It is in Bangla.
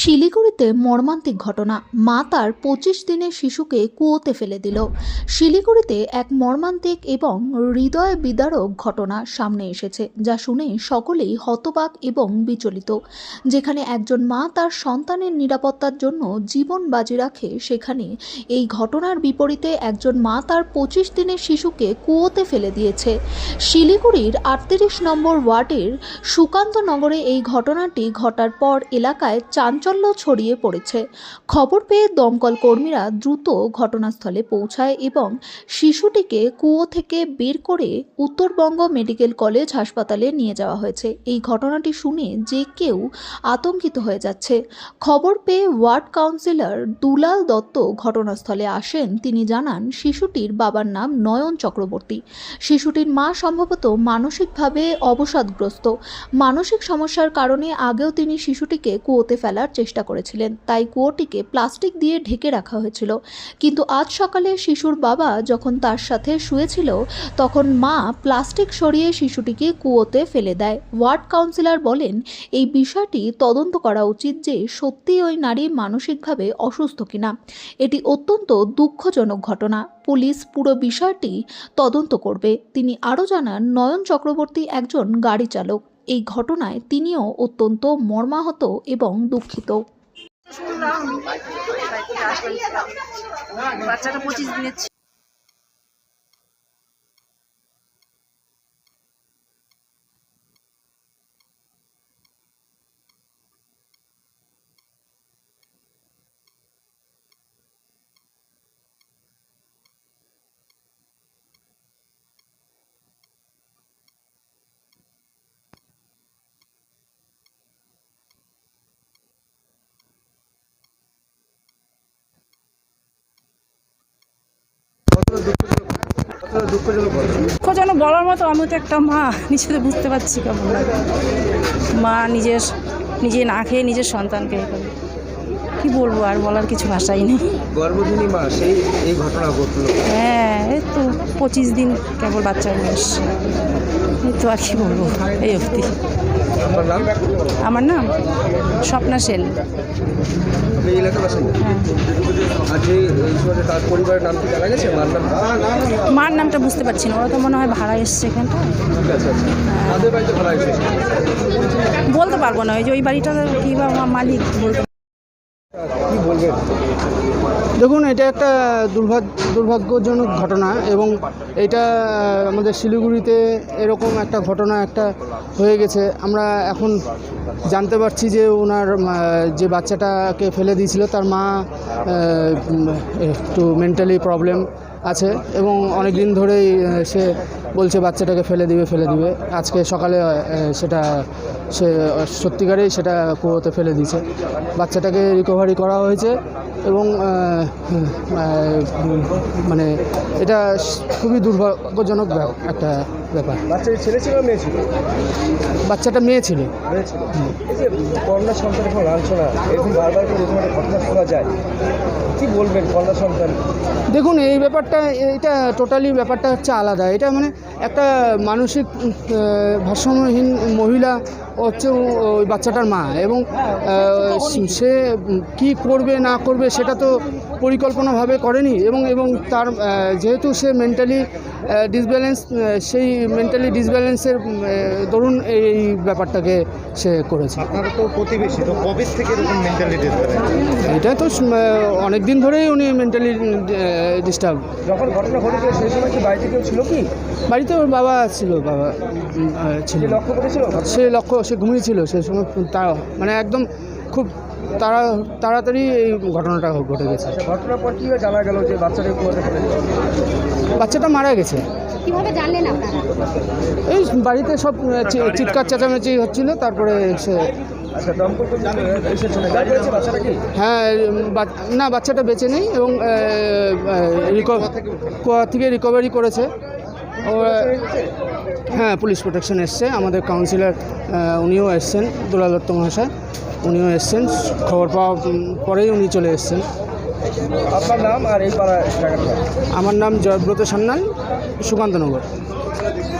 শিলিগুড়িতে মর্মান্তিক ঘটনা। মা তার পঁচিশ দিনের শিশুকে কুয়োতে ফেলে দিল। শিলিগুড়িতে এক মর্মান্তিক এবং হৃদয় বিদারক ঘটনা সামনে এসেছে, যা শুনে সকলেই হতবাক এবং বিচলিত। যেখানে একজন মা তার সন্তানের নিরাপত্তার জন্য জীবন বাজি রাখে, সেখানে এই ঘটনার বিপরীতে একজন মা তার পঁচিশ দিনের শিশুকে কুয়োতে ফেলে দিয়েছে। শিলিগুড়ির আটত্রিশ নম্বর ওয়ার্ডের সুকান্তনগরে এই ঘটনাটি ঘটার পর এলাকায় চাঞ্চল্য ছড়িয়ে পড়েছে। খবর পেয়ে দমকল কর্মীরা দ্রুত ঘটনাস্থলে পৌঁছায় এবং শিশুটিকে কুয়ো থেকে বের করে উত্তরবঙ্গ মেডিকেল কলেজ হাসপাতালে নিয়ে যাওয়া হয়েছে। এই ঘটনাটি শুনে যে কেউ আতঙ্কিত হয়ে যাচ্ছে। খবর পেয়ে ওয়ার্ড কাউন্সিলর দুলাল দত্ত ঘটনাস্থলে আসেন। তিনি জানান, শিশুটির বাবার নাম নয়ন চক্রবর্তী। শিশুটির মা সম্ভবত মানসিকভাবে অবসাদগ্রস্ত। মানসিক সমস্যার কারণে আগেও তিনি শিশুটিকে কুয়োতে ফেলার চেষ্টা করেছিলেন। তাই কুয়োটিকে প্লাস্টিক দিয়ে ঢেকে রাখা হয়েছিল। কিন্তু আজ সকালে শিশুর বাবা যখন তার সাথে শুয়েছিল, তখন মা প্লাস্টিক সরিয়ে শিশুটিকে কুয়োতে ফেলে দেয়। ওয়ার্ড কাউন্সিলর বলেন, এই বিষয়টি তদন্ত করা উচিত যে সত্যি ওই নারী মানসিকভাবে অসুস্থ কিনা। এটি অত্যন্ত দুঃখজনক ঘটনা। পুলিশ পুরো বিষয়টি তদন্ত করবে। তিনি আরও জানান, নয়ন চক্রবর্তী একজন গাড়ি চালক। এই ঘটনায় তিনিও অত্যন্ত মর্মাহত এবং দুঃখিত। বাচ্চাটা পঁচিশ দিনের দুঃখজনক বলার মতো আমি তো একটা মা নিজেদের বুঝতে পারছি কেমন লাগে। মা নিজের নিজে না খেয়ে নিজের সন্তানকে করে। কি বলব আর বলার কিছু ভাষাই নেই। গর্ভধিনী মা সেই এই ঘটনা ঘটলো। হ্যাঁ এই তো পঁচিশ দিন কেবল বাচ্চার বয়স। এই তো আর কি বলব এই অবধি। আমার নাম স্বপ্না সেন। হ্যাঁ। মার নামটা বুঝতে পারছি না। ওরা তো মনে হয় ভাড়া এসছে এখানটা আচ্ছা ভাড়া হয়েছে বলতে পারব না। ওই যে ওই বাড়িটা কি বা মালিক বলতে দেখুন, এটা একটা দুর্ভাগ্য দুর্ভাগ্যজনক ঘটনা এবং এটা আমাদের শিলিগুড়িতে এরকম একটা ঘটনা একটা হয়ে গেছে। আমরা এখন জানতে পারছি যে ওনার যে বাচ্চাটাকে ফেলে দিয়েছিল, তার মা একটু মেন্টালি প্রবলেম আছে এবং অনেক দিন ধরেই সে বলছে বাচ্চাটাকে ফেলে দিবে ফেলে দিবে। আজকে সকালে সেটা, সে, সত্যিকারেই সেটা কুয়োতে ফেলে দিয়েছে। বাচ্চাটাকে রিকভারি করা হয়েছে। এবং আহ, আহ, মানে এটা খুবই দুর্ভাগ্যজনক একটা ব্যাপার। বাচ্চার ছেলে ছিল মেয়ে ছিল? বাচ্চাটা মেয়ে ছিল। কন্যা সন্তান এখন লাঞ্ছনা এরকম বারবার করে এরকম একটা ঘটনা শোনা যায়। কি বলবেন কন্যা সন্তান দেখুন এই ব্যাপারটা এটা টোটালি ব্যাপারটা হচ্ছে আলাদা। এটা মানে একটা মানসিক ভারসাম্যহীন মহিলা হচ্ছে ওই বাচ্চাটার মা এবং সে কি করবে না করবে সেটা তো পরিকল্পনাভাবে করেনি এবং এবং তার যেহেতু সে মেন্টালি ডিসব্যালেন্স সেই মেন্টালি ডিসব্যালেন্সের দরুন এই ব্যাপারটাকে সে করেছে। আপনারা তো প্রতিবেশী তো কবে থেকে এরকম মেন্টালিটি এটা তো অনেক দিন ধরেই উনি মেন্টালি ডিস্টার্ব যখন ঘটনা ঘটেছিল সেই সময় কি বাড়িতে কেউ ছিল কি? বাড়িতে ওর বাবা ছিল বাবা ছিল। লক্ষ্য করেছিল সে লক্ষ্য সে ঘুমিয়েছিল সে সময় তা মানে একদম খুব তাড়া তাড়াতাড়ি এই ঘটনাটা ঘটে গেছে। আচ্ছা, ঘটনার পর কীভাবে জানা গেল যে বাচ্চাটা কুয়াতে ফেলে বাচ্চাটা মারা গেছে। কীভাবে জানলেন আপনারা? এই বাড়িতে সব আহ, চিৎকার চেঁচামেচি হচ্ছিল তারপরে সে আচ্ছা কি? হ্যাঁ বা- না বাচ্চাটা বেঁচে নেই এবং কোয়া থেকে রিকভারি করেছে। ও হ্যাঁ পুলিশ প্রোটেকশন এসছে। আমাদের কাউন্সিলর উনিও এসছেন দুলাল দত্ত মহাশয়। উনিও এসছেন। খবর পাওয়ার পরেই উনি চলে এসছেন। আপনার নাম আর এই পাড়া আমার নাম জয়ব্রত সান্যাল সুকান্তনগর।